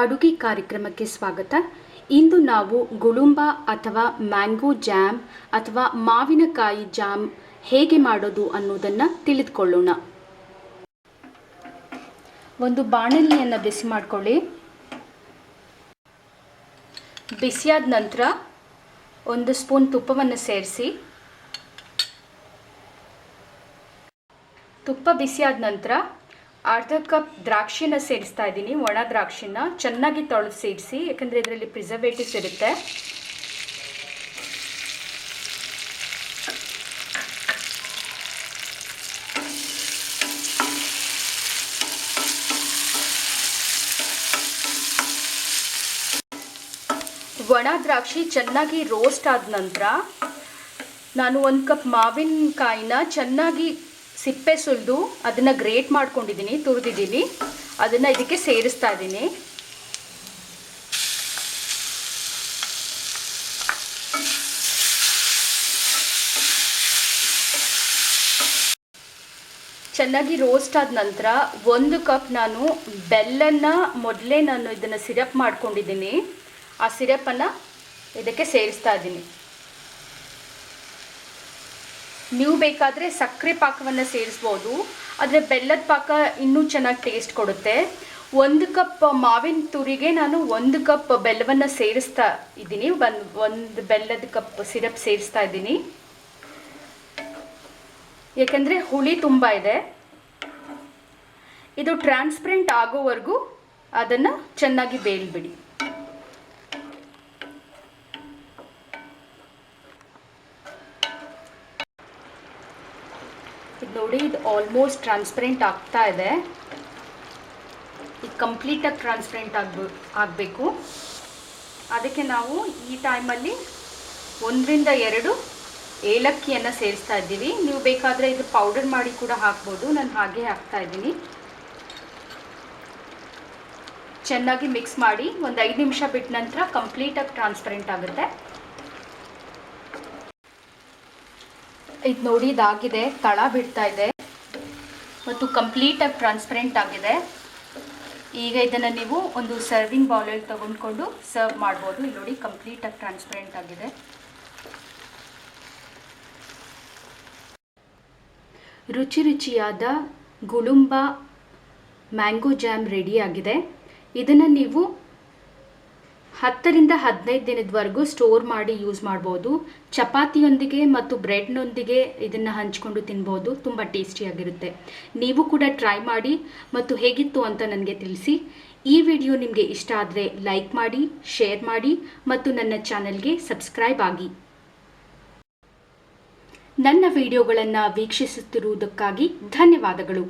ಅಡುಗೆ ಕಾರ್ಯಕ್ರಮಕ್ಕೆ ಸ್ವಾಗತ. ಇಂದು ನಾವು ಗುಳುಂಬ ಅಥವಾ ಮ್ಯಾಂಗೋ ಜಾಮ್ ಅಥವಾ ಮಾವಿನಕಾಯಿ ಜಾಮ್ ಹೇಗೆ ಮಾಡೋದು ಅನ್ನೋದನ್ನು ತಿಳಿದುಕೊಳ್ಳೋಣ. ಒಂದು ಬಾಣಲಿಯನ್ನು ಬಿಸಿ ಮಾಡಿಕೊಳ್ಳಿ. ಬಿಸಿಯಾದ ನಂತರ ಒಂದು ಸ್ಪೂನ್ ತುಪ್ಪವನ್ನು ಸೇರಿಸಿ. ತುಪ್ಪ ಬಿಸಿಯಾದ ನಂತರ ಅರ್ಧ ಕಪ್ ದ್ರಾಕ್ಷಿನ ಸೇರಿಸ್ತಾ ಇದ್ದೀನಿ, ಒಣ ದ್ರಾಕ್ಷಿನ. ಚೆನ್ನಾಗಿ ತೊಳೆದು ಸೇರಿಸಿ, ಯಾಕಂದರೆ ಇದರಲ್ಲಿ ಪ್ರಿಸರ್ವೇಟಿವ್ಸ್ ಇರುತ್ತೆ. ಒಣ ದ್ರಾಕ್ಷಿ ಚೆನ್ನಾಗಿ ರೋಸ್ಟ್ ಆದ ನಂತರ ನಾನು ಒಂದು ಕಪ್ ಮಾವಿನಕಾಯಿನ ಚೆನ್ನಾಗಿ ಸಿಪ್ಪೆ ಸುಲಿದು ಅದನ್ನು ಗ್ರೇಟ್ ಮಾಡ್ಕೊಂಡಿದ್ದೀನಿ, ತುರಿದಿದ್ದೀನಿ. ಅದನ್ನು ಇದಕ್ಕೆ ಸೇರಿಸ್ತಾ ಇದ್ದೀನಿ. ಚೆನ್ನಾಗಿ ರೋಸ್ಟ್ ಆದ ನಂತರ ಒಂದು ಕಪ್ ನಾನು ಬೆಲ್ಲನ ಮೊದಲೇ ನಾನು ಇದನ್ನು ಸಿರಪ್ ಮಾಡ್ಕೊಂಡಿದ್ದೀನಿ. ಆ ಸಿರಪನ್ನು ಇದಕ್ಕೆ ಸೇರಿಸ್ತಾ ಇದ್ದೀನಿ. ನೀವು ಬೇಕಾದರೆ ಸಕ್ಕರೆ ಪಾಕವನ್ನು ಸೇರಿಸ್ಬೋದು, ಆದರೆ ಬೆಲ್ಲದ ಪಾಕ ಇನ್ನೂ ಚೆನ್ನಾಗಿ ಟೇಸ್ಟ್ ಕೊಡುತ್ತೆ. ಒಂದು ಕಪ್ ಮಾವಿನ ತುರಿಗೆ ನಾನು ಒಂದು ಕಪ್ ಬೆಲ್ಲವನ್ನು ಸೇರಿಸ್ತಾ ಇದ್ದೀನಿ. ಒಂದು ಒಂದು ಬೆಲ್ಲದ ಕಪ್ ಸಿರಪ್ ಸೇರಿಸ್ತಾ ಇದ್ದೀನಿ. ಯಾಕೆಂದರೆ ಹುಳಿ ತುಂಬ ಇದೆ. ಇದು ಟ್ರಾನ್ಸ್ಪರೆಂಟ್ ಆಗೋವರೆಗೂ ಅದನ್ನು ಚೆನ್ನಾಗಿ ಬೇಲ್ಬಿಡಿ ಇದು ನೋಡಿ ಇದು ಆಲ್ಮೋಸ್ಟ್ ಟ್ರಾನ್ಸ್ಪರೆಂಟ್ ಆಗ್ತಾ ಇದೆ. ಇದು ಕಂಪ್ಲೀಟಾಗಿ ಟ್ರಾನ್ಸ್ಪರೆಂಟ್ ಆಗ್ಬೋ, ಆಗಬೇಕು. ಅದಕ್ಕೆ ನಾವು ಈ ಟೈಮಲ್ಲಿ ಒಂದರಿಂದ ಎರಡು ಏಲಕ್ಕಿಯನ್ನು ಸೇರಿಸ್ತಾ ಇದ್ದೀವಿ. ನೀವು ಬೇಕಾದರೆ ಇದು ಪೌಡರ್ ಮಾಡಿ ಕೂಡ ಹಾಕ್ಬೋದು. ನಾನು ಹಾಗೆ ಹಾಕ್ತಾ ಇದ್ದೀನಿ. ಚೆನ್ನಾಗಿ ಮಿಕ್ಸ್ ಮಾಡಿ ಒಂದು ಐದು ನಿಮಿಷ ಬಿಟ್ಟ ನಂತರ ಕಂಪ್ಲೀಟಾಗಿ ಟ್ರಾನ್ಸ್ಪರೆಂಟ್ ಆಗುತ್ತೆ. ಇದು ನೋಡಿ ಇದಾಗಿದೆ, ತಳ ಬಿಡ್ತಾ ಇದೆ ಮತ್ತು ಕಂಪ್ಲೀಟಾಗಿ ಟ್ರಾನ್ಸ್ಪರೆಂಟ್ ಆಗಿದೆ. ಈಗ ಇದನ್ನು ನೀವು ಒಂದು ಸರ್ವಿಂಗ್ ಬೌಲಲ್ಲಿ ತೊಗೊಂಡ್ಕೊಂಡು ಸರ್ವ್ ಮಾಡ್ಬೋದು. ಇಲ್ಲಿ ನೋಡಿ ಕಂಪ್ಲೀಟಾಗಿ ಟ್ರಾನ್ಸ್ಪರೆಂಟ್ ಆಗಿದೆ. ರುಚಿ ರುಚಿಯಾದ ಗುಳುಂಬ ಮ್ಯಾಂಗೋ ಜಾಮ್ ರೆಡಿಯಾಗಿದೆ ಇದನ್ನು ನೀವು ಹತ್ತರಿಂದ ಹದಿನೈದು ದಿನದವರೆಗೂ ಸ್ಟೋರ್ ಮಾಡಿ ಯೂಸ್ ಮಾಡ್ಬೋದು. ಚಪಾತಿಯೊಂದಿಗೆ ಮತ್ತು ಬ್ರೆಡ್ನೊಂದಿಗೆ ಇದನ್ನು ಹಂಚ್ಕೊಂಡು ತಿನ್ಬೋದು. ತುಂಬ ಟೇಸ್ಟಿಯಾಗಿರುತ್ತೆ ನೀವು ಕೂಡ ಟ್ರೈ ಮಾಡಿ ಮತ್ತು ಹೇಗಿತ್ತು ಅಂತ ನನಗೆ ತಿಳಿಸಿ. ಈ ವಿಡಿಯೋ ನಿಮಗೆ ಇಷ್ಟ ಆದರೆ ಲೈಕ್ ಮಾಡಿ ಶೇರ್ ಮಾಡಿ ಮತ್ತು ನನ್ನ ಚಾನಲ್ಗೆ ಸಬ್ಸ್ಕ್ರೈಬ್ ಆಗಿ. ನನ್ನ ವಿಡಿಯೋಗಳನ್ನು ವೀಕ್ಷಿಸುತ್ತಿರುವುದಕ್ಕಾಗಿ ಧನ್ಯವಾದಗಳು.